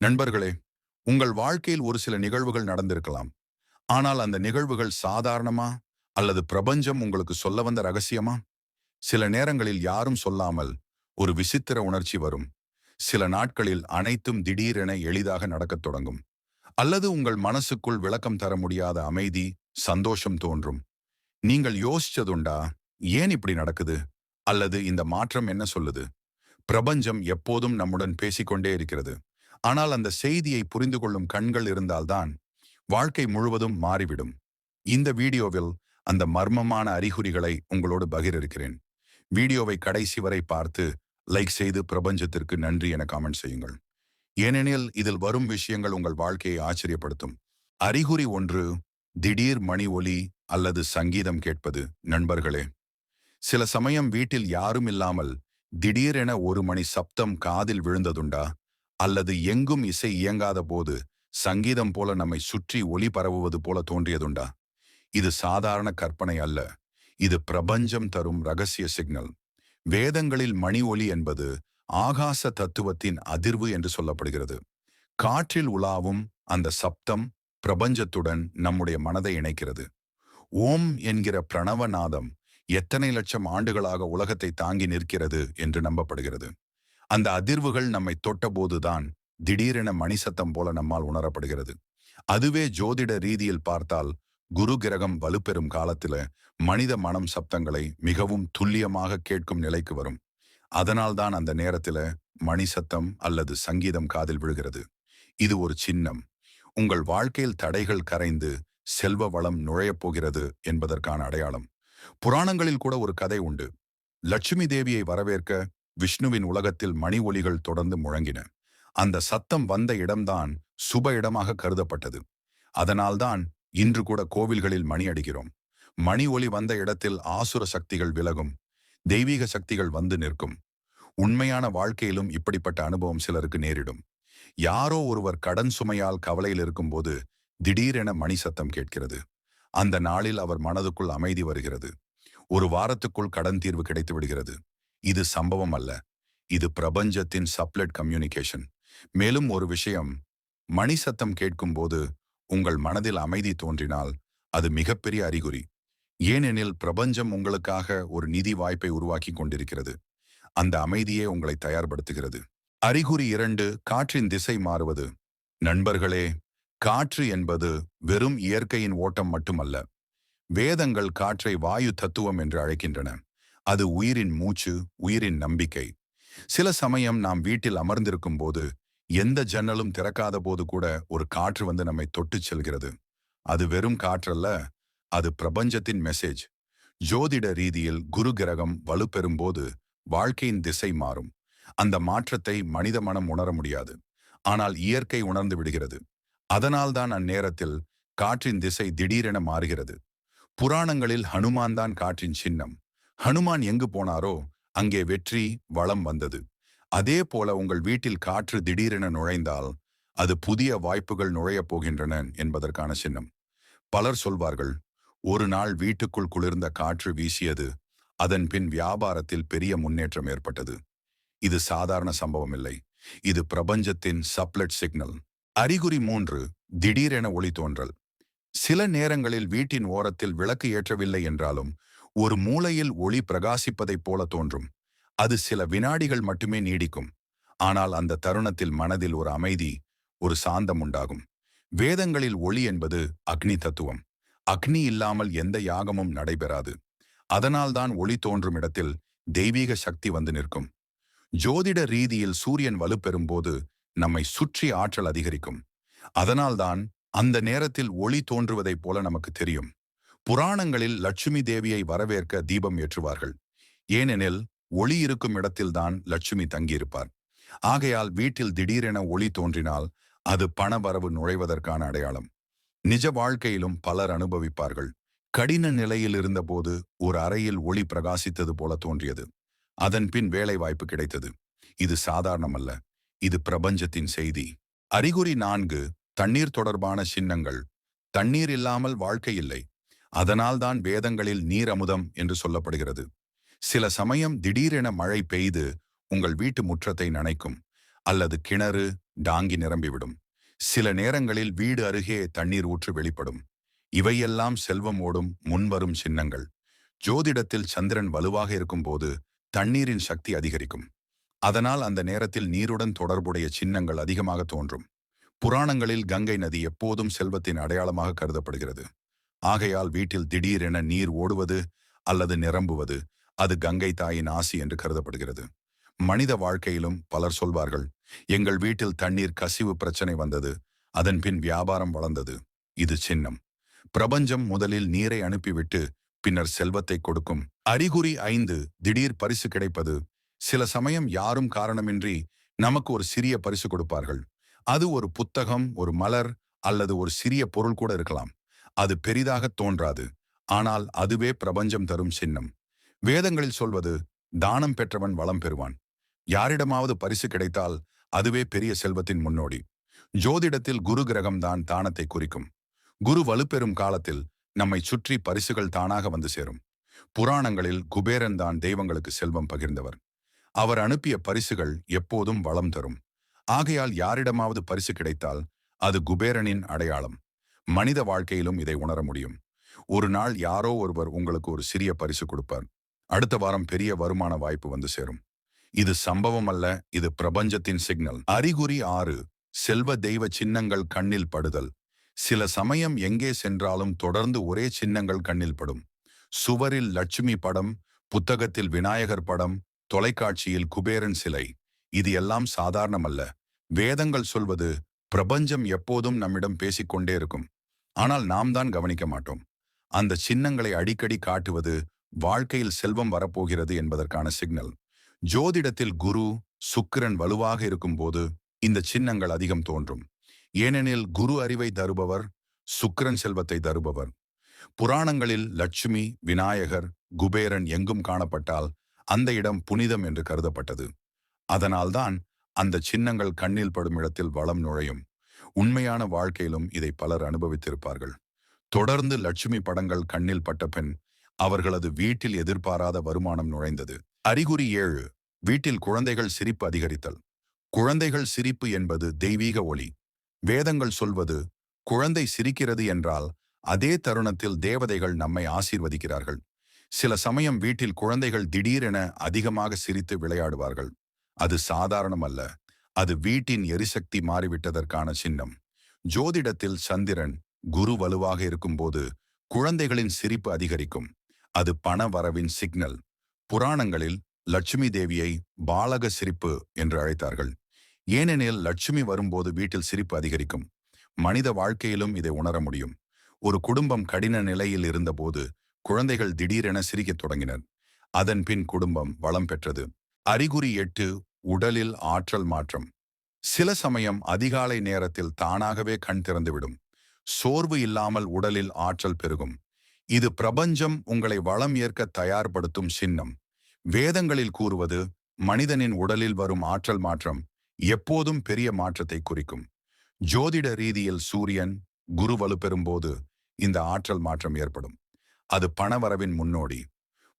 நண்பர்களே உங்கள் வாழ்க்கையில் ஒரு சில நிகழ்வுகள் நடந்திருக்கலாம். ஆனால் அந்த நிகழ்வுகள் சாதாரணமா அல்லது பிரபஞ்சம் உங்களுக்கு சொல்ல வந்த ரகசியமா? சில நேரங்களில் யாரும் சொல்லாமல் ஒரு விசித்திர உணர்ச்சி வரும். சில நாட்களில் அனைத்தும் திடீரென எளிதாக நடக்கத் தொடங்கும். அல்லது உங்கள் மனசுக்குள் விளக்கம் தர முடியாத அமைதி சந்தோஷம் தோன்றும். நீங்கள் யோசிச்சதுண்டா ஏன் இப்படி நடக்குது? அல்லது இந்த மாற்றம் என்ன சொல்லுது? பிரபஞ்சம் எப்போதும் நம்முடன் பேசிக்கொண்டே இருக்கிறது. ஆனால் அந்த செய்தியை புரிந்து கொள்ளும் கண்கள் இருந்தால்தான் வாழ்க்கை முழுவதும் மாறிவிடும். இந்த வீடியோவில் அந்த மர்மமான அறிகுறிகளை உங்களோடு பகிர்க்கிறேன் வீடியோவை கடைசி வரை பார்த்து லைக் செய்து பிரபஞ்சத்திற்கு நன்றி என காமெண்ட் செய்யுங்கள். ஏனெனில் இதில் வரும் விஷயங்கள் உங்கள் வாழ்க்கையை ஆச்சரியப்படுத்தும். அறிகுறி ஒன்று திடீர் மணி ஒலி அல்லது சங்கீதம் கேட்பது. நண்பர்களே சில சமயம் வீட்டில் யாரும் இல்லாமல் திடீரென ஒரு மணி சப்தம் காதில் விழுந்ததுண்டா? அல்லது எங்கும் இசை இயங்காத போது சங்கீதம் போல நம்மை சுற்றி ஒளி பரவுவது போல தோன்றியதுண்டா? இது சாதாரண கற்பனை அல்ல. இது பிரபஞ்சம் தரும் ரகசிய சிக்னல். வேதங்களில் மணி ஒலி என்பது ஆகாச தத்துவத்தின் அதிர்வு என்று சொல்லப்படுகிறது. காற்றில் உலாவும் அந்த சப்தம் பிரபஞ்சத்துடன் நம்முடைய மனதை இணைக்கிறது. ஓம் என்கிற பிரணவநாதம் எத்தனை லட்சம் ஆண்டுகளாக உலகத்தை தாங்கி நிற்கிறது என்று நம்பப்படுகிறது. அந்த அதிர்வுகள் நம்மை தொட்டபோதுதான் திடீரென மணி சத்தம் போல நம்மால் உணரப்படுகிறது. அதுவே ஜோதிட ரீதியில் பார்த்தால் குரு கிரகம் வலுப்பெறும் காலத்தில மனித மனம் சப்தங்களை மிகவும் துல்லியமாக கேட்கும் நிலைக்கு வரும். அதனால்தான் அந்த நேரத்தில மணி சத்தம் அல்லது சங்கீதம் காதில் விழுகிறது. இது ஒரு சின்னம். உங்கள் வாழ்க்கையில் தடைகள் கரைந்து செல்வ வளம் நுழையப் போகிறது என்பதற்கான அடையாளம். புராணங்களில் கூட ஒரு கதை உண்டு. லட்சுமி தேவியை வரவேற்க விஷ்ணுவின் உலகத்தில் மணி ஒலிகள் தொடர்ந்து முழங்கின. அந்த சத்தம் வந்த இடம்தான் சுப இடமாக கருதப்பட்டது. அதனால்தான் இன்று கூட கோவில்களில் மணி அடிக்கிறோம். மணி ஒலி வந்த இடத்தில் ஆசுர சக்திகள் விலகும். தெய்வீக சக்திகள் வந்து நிற்கும். உண்மையான வாழ்க்கையிலும் இப்படிப்பட்ட அனுபவம் சிலருக்கு நேரிடும். யாரோ ஒருவர் கடன் சுமையால் கவலையில் இருக்கும்போது திடீரென மணி சத்தம் கேட்கிறது. அந்த நாளில் அவர் மனதுக்குள் அமைதி வருகிறது. ஒரு வாரத்துக்குள் கடன் தீர்வு கிடைத்து விடுகிறது. இது சம்பவம் அல்ல. இது பிரபஞ்சத்தின் சப்லெட் கம்யூனிகேஷன். மேலும் ஒரு விஷயம் மணி சத்தம் கேட்கும்போது உங்கள் மனதில் அமைதி தோன்றினால் அது மிகப்பெரிய அறிகுறி. ஏனெனில் பிரபஞ்சம் உங்களுக்காக ஒரு நிதி வாய்ப்பை உருவாக்கி கொண்டிருக்கிறது. அந்த அமைதியே உங்களை தயார்படுத்துகிறது. அறிகுறி இரண்டு காற்றின் திசை மாறுவது. நண்பர்களே காற்று என்பது வெறும் இயற்கையின் ஓட்டம் மட்டுமல்ல. வேதங்கள் காற்றை வாயு தத்துவம் என்று அழைக்கின்றன. அது உயிரின் மூச்சு உயிரின் நம்பிக்கை. சில சமயம் நாம் வீட்டில் அமர்ந்திருக்கும் போது எந்த ஜன்னலும் திறக்காத போது கூட ஒரு காற்று வந்து நம்மை தொட்டுச் செல்கிறது. அது வெறும் காற்றல்ல அது பிரபஞ்சத்தின் மெசேஜ் ஜோதிட ரீதியில் குரு கிரகம் வலுப்பெறும் போது வாழ்க்கையின் திசை மாறும். அந்த மாற்றத்தை மனித மனம் உணர முடியாது. ஆனால் இயற்கை உணர்ந்து விடுகிறது. அதனால்தான் அந்நேரத்தில் காற்றின் திசை திடீரென மாறுகிறது. புராணங்களில் ஹனுமான் தான் காற்றின் சின்னம். ஹனுமான் எங்கு போனாரோ அங்கே வெற்றி வளம் வந்தது. அதே போல உங்கள் வீட்டில் காற்று திடீரென நுழைந்தால் அது புதிய வாய்ப்புகள் நுழையப் போகின்றன என்பதற்கான சின்னம். பலர் சொல்வார்கள் ஒரு நாள் வீட்டுக்குள் குளிர்ந்த காற்று வீசியது அதன் பின் வியாபாரத்தில் பெரிய முன்னேற்றம் ஏற்பட்டது. இது சாதாரண சம்பவம் இல்லை இது பிரபஞ்சத்தின் சப்லெட் சிக்னல். அறிகுறி மூன்று திடீரென ஒளி தோன்றல். சில நேரங்களில் வீட்டின் ஓரத்தில் விளக்கு ஏற்றவில்லை என்றாலும் ஒரு மூலையில் ஒளி பிரகாசிப்பதைப் போல தோன்றும். அது சில வினாடிகள் மட்டுமே நீடிக்கும். ஆனால் அந்த தருணத்தில் மனதில் ஒரு அமைதி ஒரு சாந்தம் உண்டாகும். வேதங்களில் ஒளி என்பது அக்னி தத்துவம். அக்னி இல்லாமல் எந்த யாகமும் நடைபெறாது. அதனால்தான் ஒளி தோன்றும் இடத்தில் தெய்வீக சக்தி வந்து நிற்கும். ஜோதிட ரீதியில் சூரியன் வலுப்பெறும்போது நம்மை சுற்றி ஆற்றல் அதிகரிக்கும். அதனால்தான் அந்த நேரத்தில் ஒளி தோன்றுவதைப் போல நமக்கு தெரியும். புராணங்களில் லட்சுமி தேவியை வரவேற்க தீபம் ஏற்றுவார்கள். ஏனெனில் ஒளி இருக்கும் இடத்தில்தான் லட்சுமி தங்கியிருப்பார். ஆகையால் வீட்டில் திடீரென ஒளி தோன்றினால் அது பண வரவு நுழைவதற்கான அடையாளம். நிஜ வாழ்க்கையிலும் பலர் அனுபவிப்பார்கள். கடின நிலையில் இருந்தபோது ஒரு அறையில் ஒளி பிரகாசித்தது போல தோன்றியது. அதன் பின் வேலை வாய்ப்பு கிடைத்தது. இது சாதாரணமல்ல. இது பிரபஞ்சத்தின் செய்தி. அறிகுறி நான்கு தண்ணீர் தொடர்பான சின்னங்கள். தண்ணீர் இல்லாமல் வாழ்க்கை இல்லை. அதனால்தான் வேதங்களில் நீர் அமுதம் என்று சொல்லப்படுகிறது. சில சமயம் திடீரென மழை பெய்து உங்கள் வீட்டு முற்றத்தை நனைக்கும் அல்லது கிணறு டாங்கி நிரம்பிவிடும். சில நேரங்களில் வீடு அருகே தண்ணீர் ஊற்று வெளிப்படும். இவையெல்லாம் செல்வம் ஓடும் முன்வரும் சின்னங்கள். ஜோதிடத்தில் சந்திரன் வலுவாக இருக்கும்போது தண்ணீரின் சக்தி அதிகரிக்கும். அதனால் அந்த நேரத்தில் நீருடன் தொடர்புடைய சின்னங்கள் அதிகமாக தோன்றும். புராணங்களில் கங்கை நதி எப்போதும் செல்வத்தின் அடையாளமாக கருதப்படுகிறது. ஆகையால் வீட்டில் திடீரென நீர் ஓடுவது அல்லது நிரம்புவது அது கங்கை தாயின் ஆசி என்று கருதப்படுகிறது. மனித வாழ்க்கையிலும் பலர் சொல்வார்கள் எங்கள் வீட்டில் தண்ணீர் கசிவு பிரச்சனை வந்தது அதன் பின் வியாபாரம் வளர்ந்தது. இது சின்னம். பிரபஞ்சம் முதலில் நீரை அனுப்பிவிட்டு பின்னர் செல்வத்தை கொடுக்கும். அறிகுறி ஐந்து திடீர் பரிசு கிடைப்பது. சில சமயம் யாரும் காரணமின்றி நமக்கு ஒரு சிறிய பரிசு கொடுப்பார்கள். அது ஒரு புத்தகம் ஒரு மலர் அல்லது ஒரு சிறிய பொருள் கூட இருக்கலாம். அது பெரிதாக தோன்றாது. ஆனால் அதுவே பிரபஞ்சம் தரும் சின்னம். வேதங்களில் சொல்வது தானம் பெற்றவன் வளம் பெறுவான். யாரிடமாவது பரிசு கிடைத்தால் அதுவே பெரிய செல்வத்தின் முன்னோடி. ஜோதிடத்தில் குரு கிரகம்தான் தானத்தை குறிக்கும். குரு வலுப்பெறும் காலத்தில் நம்மை சுற்றி பரிசுகள் தானாக வந்து சேரும். புராணங்களில் குபேரன் தான் தெய்வங்களுக்கு செல்வம் பகிர்ந்தவர். அவர் அனுப்பிய பரிசுகள் எப்போதும் வளம் தரும். ஆகையால் யாரிடமாவது பரிசு கிடைத்தால் அது குபேரனின் அடையாளம். மனித வாழ்க்கையிலும் இதை உணர முடியும். ஒரு நாள் யாரோ ஒருவர் உங்களுக்கு ஒரு சிறிய பரிசு கொடுப்பார். அடுத்த வாரம் பெரிய வருமான வாய்ப்பு வந்து சேரும். இது சம்பவம் அல்ல இது பிரபஞ்சத்தின் சிக்னல். அறிகுறி ஆறு செல்வ தெய்வ சின்னங்கள் கண்ணில் படுதல். சில சமயம் எங்கே சென்றாலும் தொடர்ந்து ஒரே சின்னங்கள் கண்ணில் படும். சுவரில் லட்சுமி படம் புத்தகத்தில் விநாயகர் படம் தொலைக்காட்சியில் குபேரன் சிலை. இது எல்லாம் சாதாரணமல்ல. வேதங்கள் சொல்வது பிரபஞ்சம் எப்போதும் நம்மிடம் பேசிக்கொண்டே இருக்கும். ஆனால் நாம் தான் கவனிக்க மாட்டோம். அந்த சின்னங்களை அடிக்கடி காட்டுவது வாழ்க்கையில் செல்வம் வரப்போகிறது என்பதற்கான சிக்னல். ஜோதிடத்தில் குரு சுக்கிரன் வலுவாக இருக்கும்போது இந்த சின்னங்கள் அதிகம் தோன்றும். ஏனெனில் குரு அறிவை தருபவர் சுக்கிரன் செல்வத்தை தருபவர். புராணங்களில் லட்சுமி விநாயகர் குபேரன் எங்கும் காணப்பட்டால் அந்த இடம் புனிதம் என்று கருதப்பட்டது. அதனால்தான் அந்த சின்னங்கள் கண்ணில் படும் இடத்தில் வளம் நுழையும். உண்மையான வாழ்க்கையிலும் இதை பலர் அனுபவித்திருப்பார்கள். தொடர்ந்து லட்சுமி படங்கள் கண்ணில் பட்டபின் அவர்களது வீட்டில் எதிர்பாராத வருமானம் நுழைந்தது. அறிகுறி ஏழு வீட்டில் குழந்தைகள் சிரிப்பு அதிகரித்தல். குழந்தைகள் சிரிப்பு என்பது தெய்வீக ஒளி. வேதங்கள் சொல்வது குழந்தை சிரிக்கிறது என்றால் அதே தருணத்தில் தேவதைகள் நம்மை ஆசீர்வதிக்கிறார்கள். சில சமயம் வீட்டில் குழந்தைகள் திடீரென அதிகமாக சிரித்து விளையாடுவார்கள். அது சாதாரணம் அல்ல அது வீட்டின் எரிசக்தி மாறிவிட்டதற்கான சின்னம். ஜோதிடத்தில் சந்திரன் குரு வலுவாக இருக்கும்போது குழந்தைகளின் சிரிப்பு அதிகரிக்கும். அது பண வரவின் சிக்னல். புராணங்களில் லட்சுமி தேவியை பாலக சிரிப்பு என்று அழைத்தார்கள். ஏனெனில் லட்சுமி வரும்போது வீட்டில் சிரிப்பு அதிகரிக்கும். மனித வாழ்க்கையிலும் இதை உணர முடியும். ஒரு குடும்பம் கடின நிலையில் இருந்தபோது குழந்தைகள் திடீரென சிரிக்கத் தொடங்கினர். அதன் பின் குடும்பம் வளம் பெற்றது. அறிகுறி எட்டு உடலில் ஆற்றல் மாற்றம். சில சமயம் அதிகாலை நேரத்தில் தானாகவே கண் திறந்துவிடும். சோர்வு இல்லாமல் உடலில் ஆற்றல் பெருகும். இது பிரபஞ்சம் உங்களை வளம் ஏற்க தயார்படுத்தும் சின்னம். வேதங்களில் கூறுவது மனிதனின் உடலில் வரும் ஆற்றல் மாற்றம் எப்போதும் பெரிய மாற்றத்தை குறிக்கும். ஜோதிட ரீதியில் சூரியன் குரு வலுப்பெறும்போது இந்த ஆற்றல் மாற்றம் ஏற்படும். அது பணவரவின் முன்னோடி.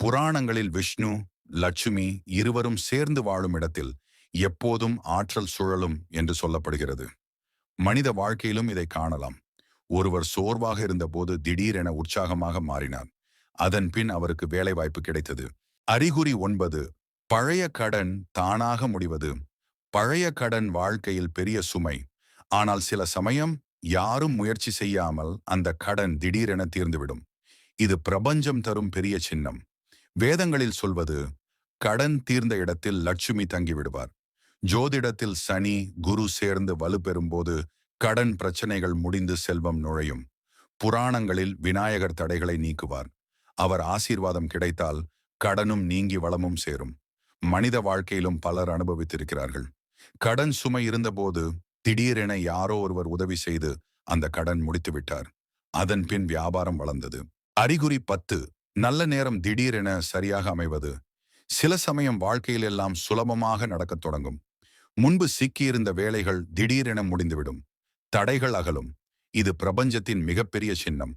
புராணங்களில் விஷ்ணு லட்சுமி இருவரும் சேர்ந்து வாழும் இடத்தில் எப்போதும் ஆற்றல் சுழலும் என்று சொல்லப்படுகிறது. மனித வாழ்க்கையிலும் இதை காணலாம். ஒருவர் சோர்வாக இருந்தபோது திடீரென உற்சாகமாக மாறினார். அதன் பின் அவருக்கு வேலைவாய்ப்பு கிடைத்தது. அறிகுறி ஒன்பது பழைய கடன் தானாக முடிவது. பழைய கடன் வாழ்க்கையில் பெரிய சுமை. ஆனால் சில சமயம் யாரும் முயற்சி செய்யாமல் அந்த கடன் திடீரென தீர்ந்துவிடும். இது பிரபஞ்சம் தரும் பெரிய சின்னம். வேதங்களில் சொல்வது கடன் தீர்ந்த இடத்தில் லட்சுமி தங்கிவிடுவார். ஜோதிடத்தில் சனி குரு சேர்ந்து வலுப்பெறும்போது கடன் பிரச்சனைகள் முடிந்து செல்வம் நுழையும். புராணங்களில் விநாயகர் தடைகளை நீக்குவார். அவர் ஆசீர்வாதம் கிடைத்தால் கடனும் நீங்கி வளமும் சேரும். மனித வாழ்க்கையிலும் பலர் அனுபவித்திருக்கிறார்கள். கடன் சுமை இருந்தபோது திடீரென யாரோ ஒருவர் உதவி செய்து அந்த கடன் முடித்துவிட்டார். அதன் பின் வியாபாரம் வளர்ந்தது. அறிகுறி பத்து நல்ல நேரம் திடீரென சரியாக அமைவது. சில சமயம் வாழ்க்கையில் எல்லாம் சுலபமாக நடக்கத் தொடங்கும். முன்பு சிக்கியிருந்த வேலைகள் திடீரென முடிந்துவிடும். தடைகள் அகலும். இது பிரபஞ்சத்தின் மிகப்பெரிய சின்னம்.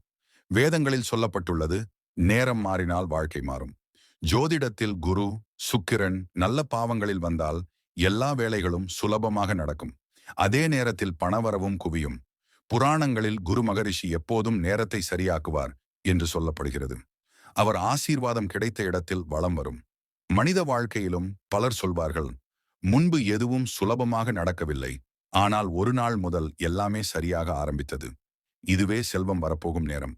வேதங்களில் சொல்லப்பட்டுள்ளது நேரம் மாறினால் வாழ்க்கை மாறும். ஜோதிடத்தில் குரு சுக்கிரன் நல்ல பாவங்களில் வந்தால் எல்லா வேலைகளும் சுலபமாக நடக்கும். அதே நேரத்தில் பணவரவும் குவியும். புராணங்களில் குரு மகரிஷி எப்போதும் நேரத்தை சரியாக்குவார் என்று சொல்லப்படுகிறது. அவர் ஆசீர்வாதம் கிடைத்த இடத்தில் வளம் வரும். மனித வாழ்க்கையிலும் பலர் சொல்வார்கள் முன்பு எதுவும் சுலபமாக நடக்கவில்லை ஆனால் ஒரு நாள் முதல் எல்லாமே சரியாக ஆரம்பித்தது. இதுவே செல்வம் வரப்போகும் நேரம்.